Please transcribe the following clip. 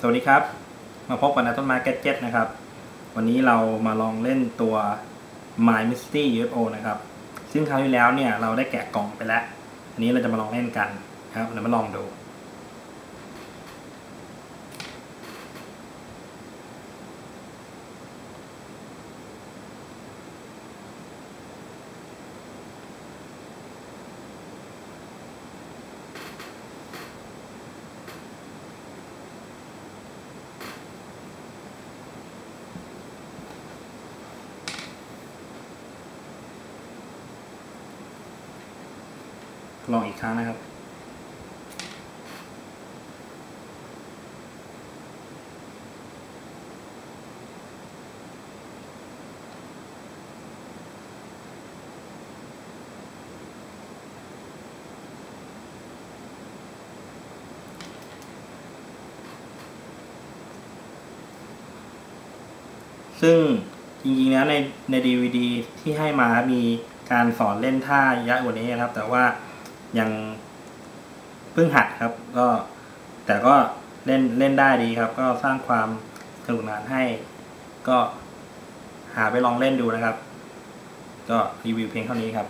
สวัสดีครับ มาพบกันในต้นไม้แกจ็ตนะครับ วันนี้เรามาลองเล่นตัว My Misty UFO นะครับ ซึ่งคราวที่แล้วเนี่ยเราได้แกะกล่องไปแล้ว อันนี้เราจะมาลองเล่นกันครับเดี๋ยวมาลองดู ลองอีกครั้งนะครับ ซึ่งจริงๆแล้วในใน DVD ที่ให้มามีการสอนเล่นท่าเยอะกว่านี้นะครับ แต่ว่า ยังเพิ่งหัดครับ ก็แต่ก็เล่นเล่นได้ดีครับ ก็สร้างความสนุกสนานให้ ก็หาไปลองเล่นดูนะครับ ก็รีวิวเพียงเท่านี้ครับ